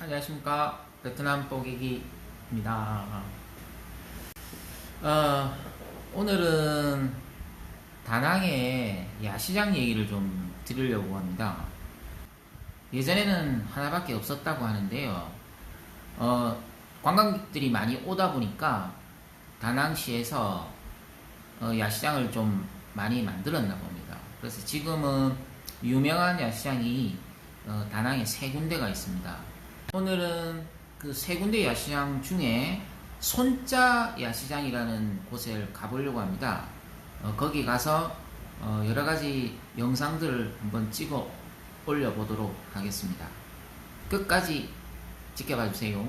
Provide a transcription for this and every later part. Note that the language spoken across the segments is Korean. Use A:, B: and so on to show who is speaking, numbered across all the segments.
A: 안녕하십니까 베트남 뽀개기입니다. 어, 오늘은 다낭의 야시장 얘기를 좀 드리려고 합니다. 예전에는 하나밖에 없었다고 하는데요. 어, 관광객들이 많이 오다 보니까 다낭시에서 어, 야시장을 좀 많이 만들었나 봅니다. 그래서 지금은 유명한 야시장이 어, 다낭에 세 군데가 있습니다. 오늘은 그 세 군데 야시장 중에 손자 야시장이라는 곳을 가보려고 합니다. 어, 거기 가서 어, 여러 가지 영상들을 한번 찍어 올려보도록 하겠습니다. 끝까지 지켜봐 주세요.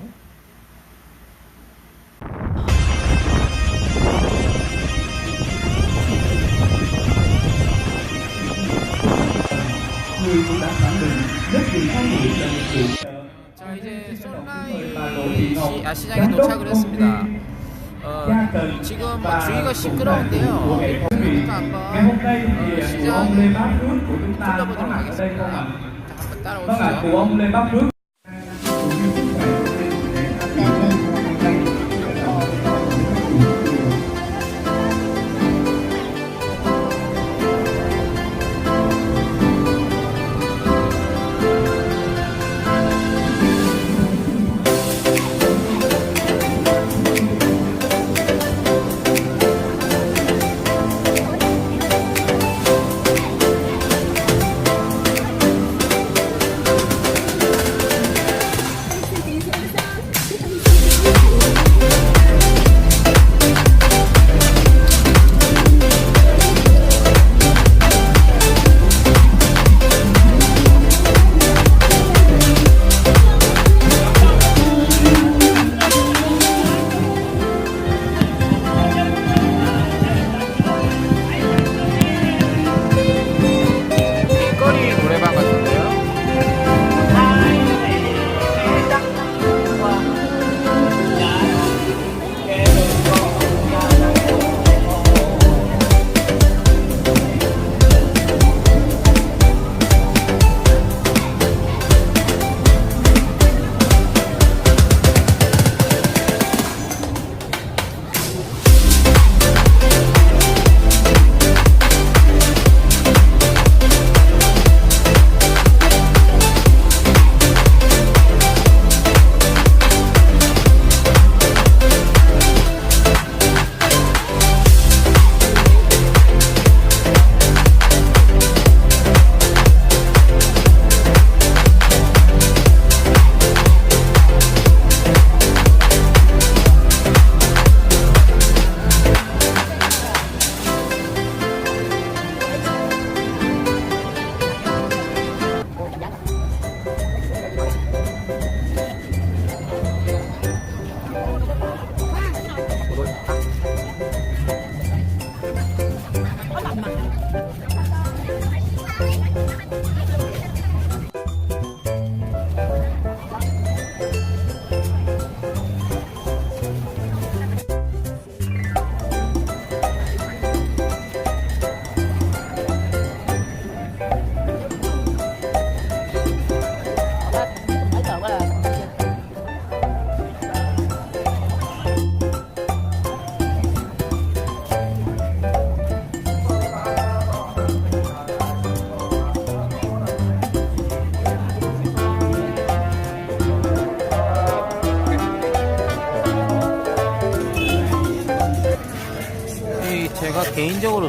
A: 야시장에 도착을 했습니다. 어, 지금 뭐 주위가 시끄러운데요. 한번 어, 시장 둘러보도록 하겠습니다. 한번 따라오시죠.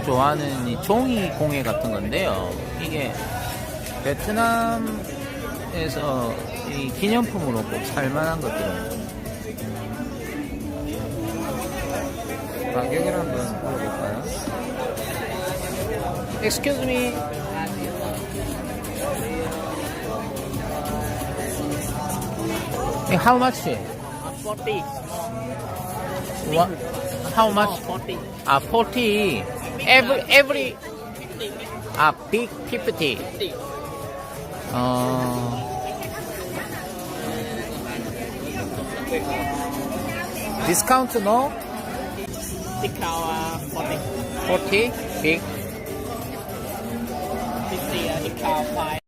A: 좋아하는 이 종이 공예 같은 건데요. 이게 베트남에서 이 기념품으로 꼭 살만한 것들은 가격을 한번 물어볼까요? Excuse me. How much?
B: 40.
A: What? How much?
B: 40.
A: Ah, 40. Every, every, 50. ah, big 50. 50. Oh. Discount, no?
B: Discount, uh, 40.
A: 40? Big.
B: 50, uh, discount 5.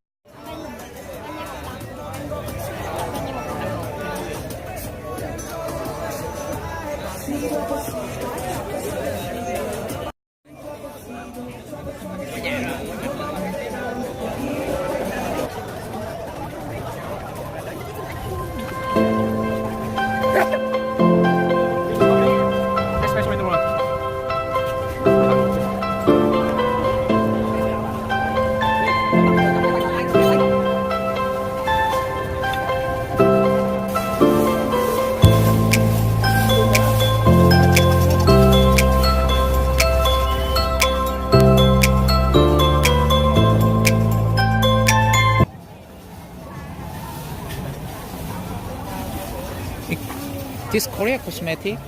A: This Korea cosmetic?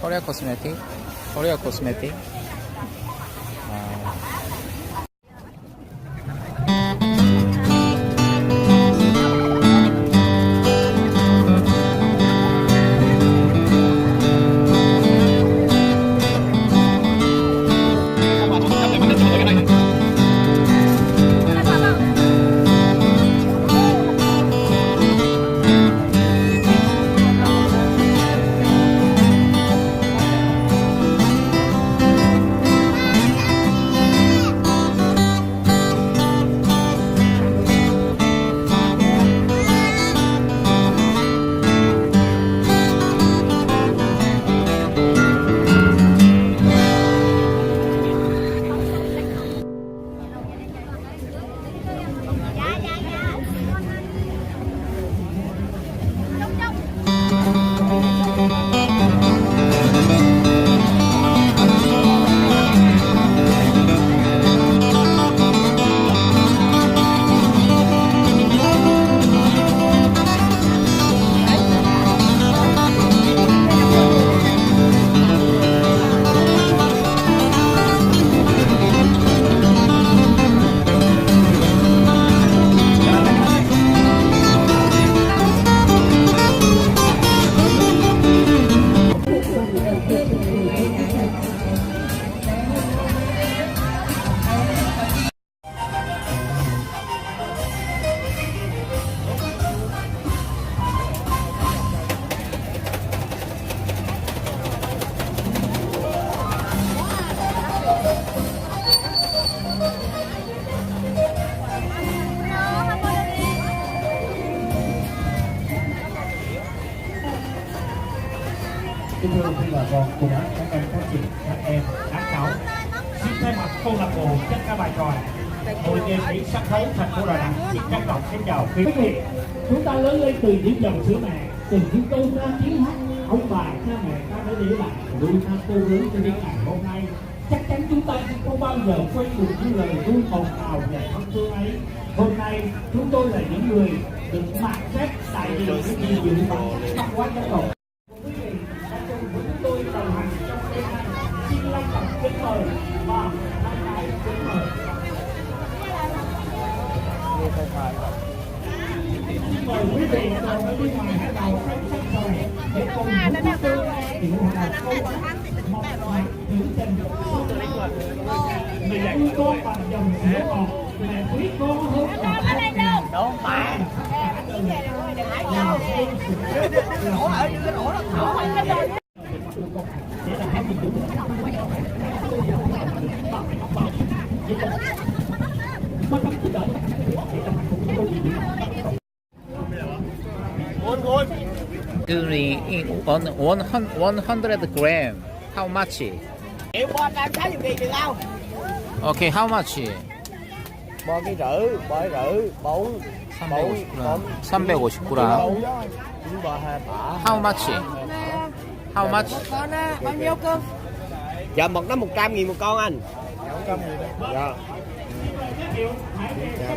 A: Korea cosmetic? Korea cosmetic?
C: Kính thưa quý vị bà con, cùng các em các chị, các em, các cháu. Xin thay mặt câu lạc bộ chất ca bài tròi Hội nghệ sĩ sân khấu thành phố Đà Nẵng xin trân trọng xin chào quý vị. Chúng ta lớn lên từ những dòng sữa mẹ, từ những câu ca tiếng hát ông bà cha mẹ ta đã để lại nuôi ta cô lớn cho đến ngày hôm nay. Chắc chắn chúng ta sẽ không bao giờ quên được những lời vui hồn hào và thân thương ấy. Hôm nay chúng tôi là những người được mặc phép đại diện những gì dự bản sắc văn hóa dân tộc. mời quý vị cùng với bên ngoài hãy đầu khách sắc rồi để cùng những bức tư chuyển hàng câu hát một mặt trữ tình mẹ yêu cô bằng dòng sữa ngọt mẹ quý cô
A: hơn là thân mẹ đúng mà Hãy subscribe
B: cho kênh Ghiền Mì Gõ Để không
A: bỏ lỡ những
B: video hấp dẫn during in on 100,
A: gram. How
B: much? Okay, how much? 350 gram.
A: How much? How much?
B: Bao nhiêu à? à? cơm? Dạ một nó 100 nghìn một con anh. 100 nghìn. Dạ. Dạ,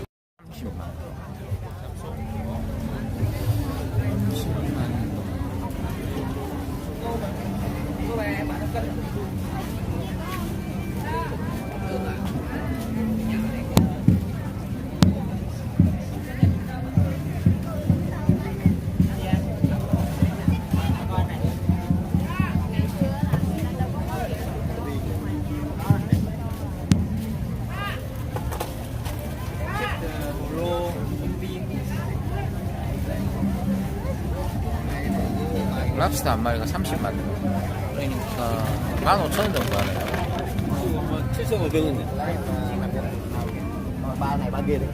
A: 랍스터 한 마리가 30만 원. 그러니까 15,000원 정도 하네요.
B: 7,500원. Ba này ba kia đi.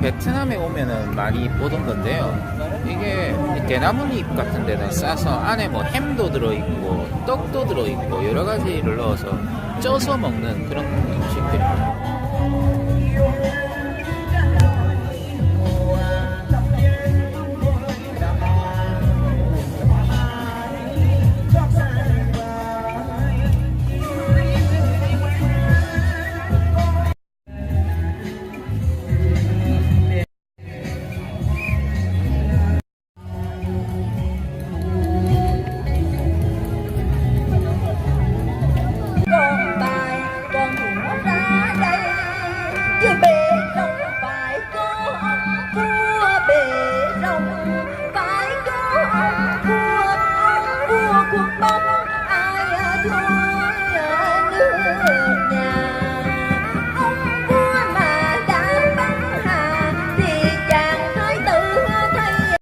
A: 베트남에 오면은 많이 보던 건데요. 이게 대나무잎 같은 데다 싸서 안에 뭐 햄도 들어있고 떡도 들어있고 여러 가지를 넣어서 쪄서 먹는 그런 음식들입니다.